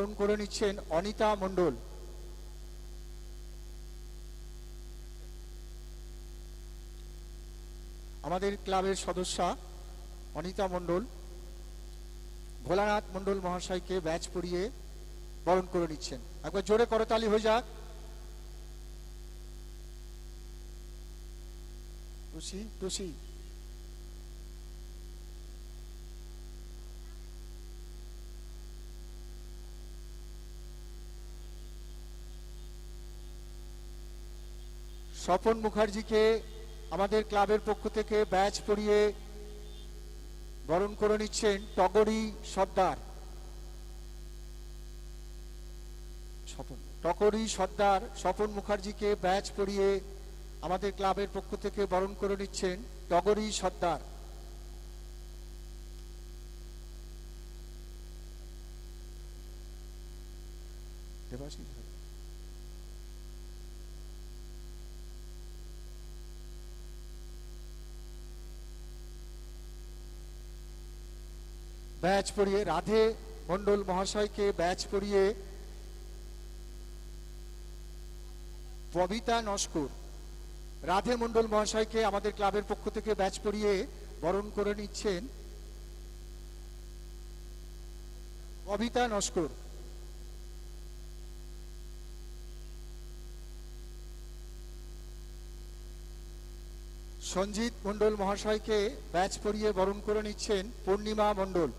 বরণ করে নিচ্ছেন অনিতা মণ্ডল। আমাদের ক্লাবের সদস্যা অনিতা মণ্ডল, ভোলানাথ মণ্ডল মহাশয়কে ব্যাচ পরিয়ে বরণ করে নিচ্ছেন। একবার জোরে করতালি হয়ে যাক। টুসি টুসি স্বপন মুখার্জিকে আমাদের ক্লাবের পক্ষ থেকে ব্যাচ পরিয়ে বরণ করে নিচ্ছেন টগরি সর্দার। স্বপন, টগরি সর্দার স্বপন মুখার্জিকে ব্যাচ পরিয়ে আমাদের ক্লাবের পক্ষ থেকে বরণ করে নিচ্ছেন টগরি সর্দার। দেবাশিস। ব্যাচ পড়িয়ে রাধে মন্ডল মহাশয়কে ব্যাচ পরিয়ে ববিতা নস্কর, রাধে মন্ডল মহাশয়কে আমাদের ক্লাবের পক্ষ থেকে ব্যাচ পরিয়ে বরণ করে নিচ্ছেন ববিতা নস্কর। সঞ্জিত মন্ডল মহাশয়কে ব্যাচ পড়িয়ে বরণ করে নিচ্ছেন পূর্ণিমা মণ্ডল।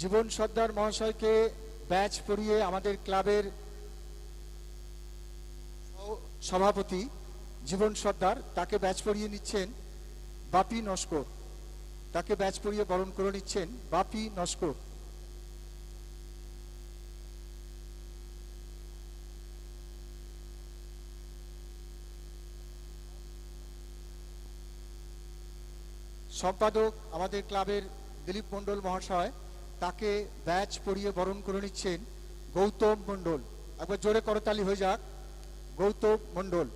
জীবন সর্দার মহাশয়কে ব্যাচ পরিয়ে আমাদের ক্লাবের সভাপতি জীবন সর্দার, তাকে ব্যাচ পরিয়ে নিচ্ছেন বাপি নস্কর। তাকে ব্যাচ পরিয়ে বরণ করে নিচ্ছেন বাপি নস্কর। সম্পাদক আমাদের ক্লাবের দিলীপ মণ্ডল মহাশয় তাকে ব্যাচ পরিয়ে বরণ করে নিচ্ছেন গৌতম মণ্ডল। একবার জোরে করতালি হয়ে যাক। গৌতম মণ্ডল।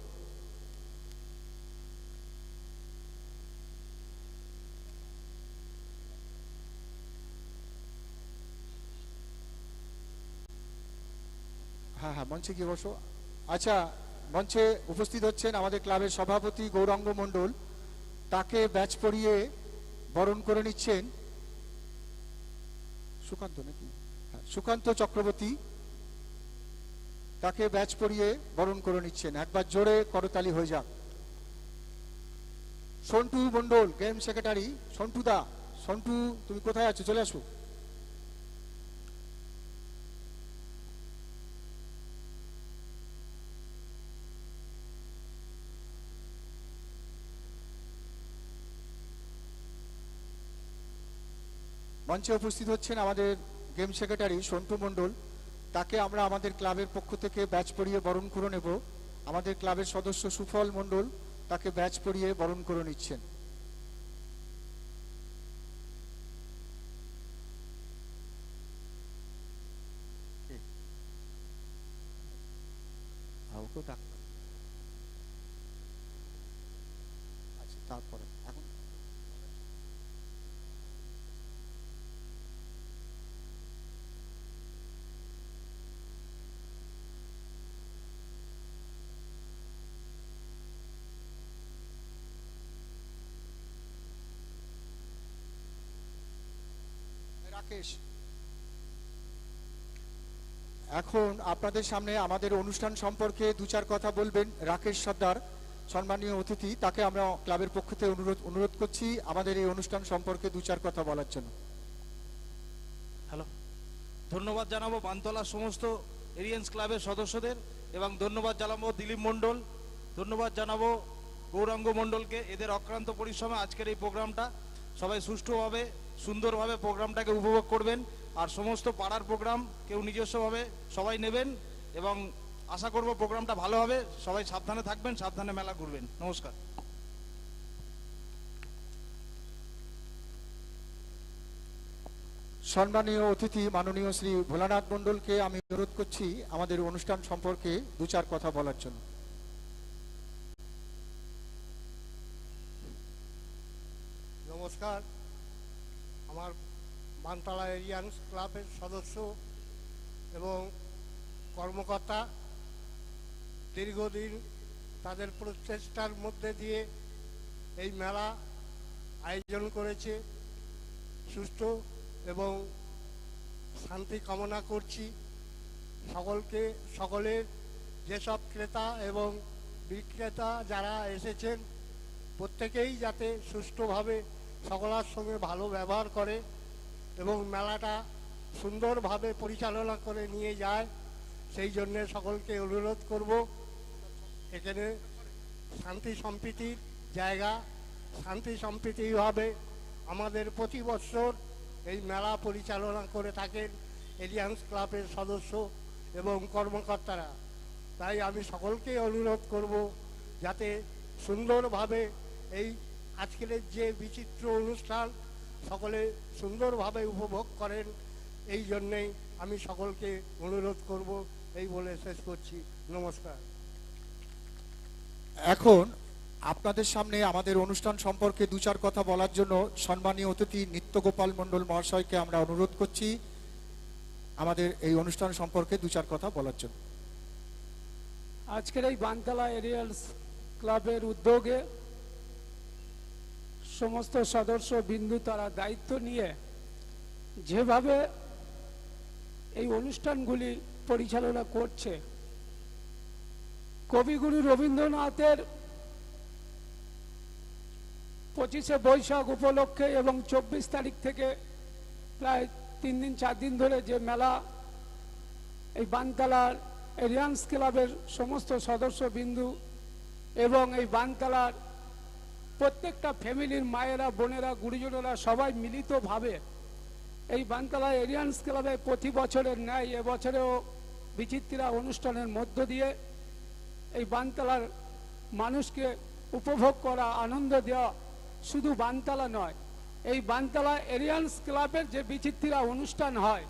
হ্যাঁ হ্যাঁ মঞ্চে গিয়ে বসো। আচ্ছা মঞ্চে উপস্থিত হচ্ছেন আমাদের ক্লাবের সভাপতি গৌরাঙ্গ মণ্ডল। তাকে ব্যাচ পরিয়ে বরণ করে নিচ্ছেন সুকান্ত নাকি? হ্যাঁ, সুকান্ত চক্রবর্তী তাকে ব্যাচ পরিয়ে বরণ করে নিচ্ছেন। একবার জোরে করতালি হয়ে যাক। সন্টু মন্ডল গেম সেক্রেটারি সন্টু দা সন্টু তুমি কোথায় আছো? চলে আসো। মঞ্চে উপস্থিত হচ্ছেন আমাদের গেম সেক্রেটারি সন্টু মণ্ডল। তাকে আমরা আমাদের ক্লাবের পক্ষ থেকে ব্যাচ পরিয়ে বরণ করে নেব। আমাদের ক্লাবের সদস্য সুফল মণ্ডল তাকে ব্যাচ পরিয়ে বরণ করে নিচ্ছেন। আচ্ছা তারপরে। এখন রাকেশ। এখন আপনাদের সামনে আমাদের অনুষ্ঠান সম্পর্কে দু চার কথা বলবেন রাকেশ সর্দার, সম্মানীয় অতিথি, তাকে আমরা ক্লাবের পক্ষ থেকে অনুরোধ অনুরোধ করছি আমাদের এই অনুষ্ঠান সম্পর্কে দু চার কথা বলার জন্য। হ্যালো। ধন্যবাদ জানাব বানতলার সমস্ত এরিয়েন্স ক্লাবের সদস্যদের এবং ধন্যবাদ জানাব দিলীপ মণ্ডল। ধন্যবাদ জানাব গৌরাঙ্গ মণ্ডলকে। এদের অক্রান্ত পরিশ্রমে আজকের এই প্রোগ্রামটা সবাই সুষ্ঠুভাবে সুন্দরভাবে প্রোগ্রামটাকে উপভোগ করবেন আর সমস্ত পাড়ার প্রোগ্রাম কেউ নিজস্বভাবে সবাই নেবেন এবং আশা করব প্রোগ্রামটা ভালো হবে। সবাই সাবধানে থাকবেন সাবধানে মেলা ঘুরবেন। নমস্কার। সম্মানীয় অতিথি মাননীয় শ্রী ভোলানাথ মণ্ডলকে আমি অনুরোধ করছি আমাদের অনুষ্ঠান সম্পর্কে দু চার কথা বলার জন্য। নমস্কার। আমার বানতলা এরিয়ান্স ক্লাবের সদস্য এবং কর্মকর্তা দীর্ঘদিন তাদের প্রচেষ্টার মধ্যে দিয়ে এই মেলা আয়োজন করেছে। সুস্থ এবং শান্তি কামনা করছি। সকলকে, সকলের যেসব ক্রেতা এবং বিক্রেতা যারা এসেছেন, প্রত্যেকেই যাতে সুষ্ঠুভাবে সকলের সঙ্গে ভালো ব্যবহার করে এবং মেলাটা সুন্দরভাবে পরিচালনা করে নিয়ে যায়, সেই জন্যে সকলকে অনুরোধ করব। এখানে শান্তি সম্প্রীতির জায়গা, শান্তি সম্প্রীতিভাবে আমাদের প্রতি বছর এই মেলা পরিচালনা করে থাকেন এলিয়ান্স ক্লাবের সদস্য এবং কর্মকর্তারা। তাই আমি সকলকে অনুরোধ করব যাতে সুন্দরভাবে এই আজকের যে বিচিত্র অনুষ্ঠান সকলে সুন্দরভাবে উপভোগ করেন এই জন্যেই আমি সকলকে অনুরোধ করব এই বলে শেষ করছি। নমস্কার। এখন আপনাদের সামনে আমাদের অনুষ্ঠান সম্পর্কে দু চার কথা বলার জন্য সম্মানীয় অতিথি নিত্যগোপাল মণ্ডল মহাশয়কে আমরা অনুরোধ করছি আমাদের এই অনুষ্ঠান সম্পর্কে দু চার কথা বলার জন্য। আজকের এই বানতলা এরিয়ালস ক্লাবের উদ্যোগে সমস্ত সদস্য বিন্দু তারা দায়িত্ব নিয়ে যেভাবে এই অনুষ্ঠানগুলি পরিচালনা করছে, কবিগুরু রবীন্দ্রনাথের পঁচিশে বৈশাখ উপলক্ষে এবং চব্বিশ তারিখ থেকে প্রায় তিন দিন, চার দিন ধরে যে মেলা, এই বানতলার এরিয়ান্স ক্লাবের সমস্ত সদস্য বিন্দু এবং এই বানতলার প্রত্যেকটা ফ্যামিলির মায়েরা, বোনেরা, গুরুজনেরা সবাই মিলিতভাবে এই বানতলা এরিয়ান্স ক্লাবে প্রতি বছরের ন্যায় এবছরেও বিচিত্রা অনুষ্ঠানের মধ্য দিয়ে এই বানতলার মানুষকে উপভোগ করা, আনন্দ দেওয়া শুধু বানতলা নয়, এই বানতলা এরিয়ান্স ক্লাবের যে বিচিত্রা অনুষ্ঠান হয়,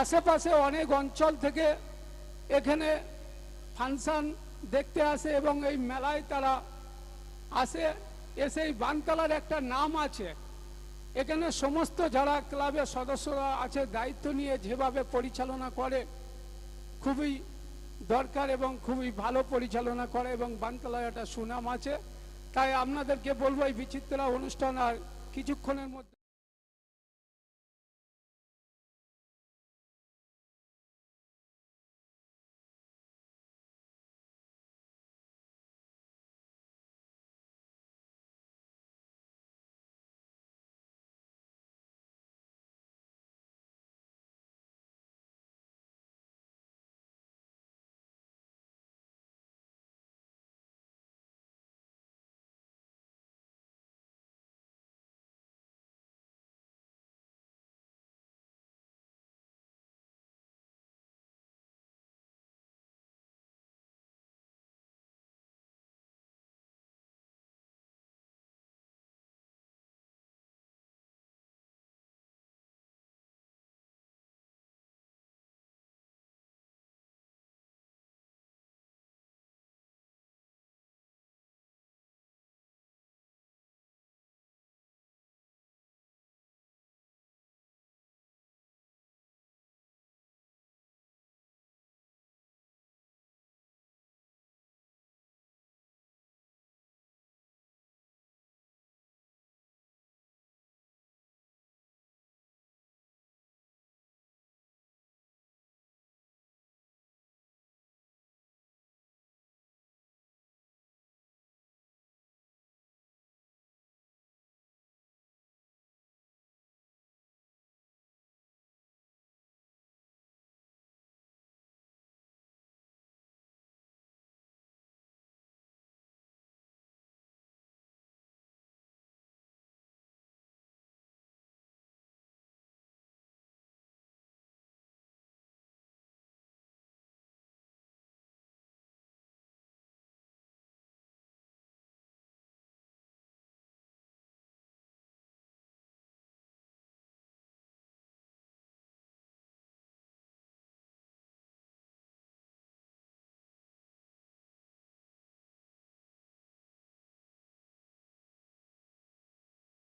আশেপাশে অনেক অঞ্চল থেকে এখানে ফাংশন দেখতে আসে এবং এই মেলায় তারা আসে। এসে এই বানতলার একটা নাম আছে। এখানে সমস্ত যারা ক্লাবের সদস্যরা আছে, দায়িত্ব নিয়ে যেভাবে পরিচালনা করে, খুবই দরকার এবং খুবই ভালো পরিচালনা করে এবং বানতলায় একটা সুনাম আছে। তাই আপনাদেরকে বলব এই বিচিত্রা অনুষ্ঠান আর কিছুক্ষণের মধ্যে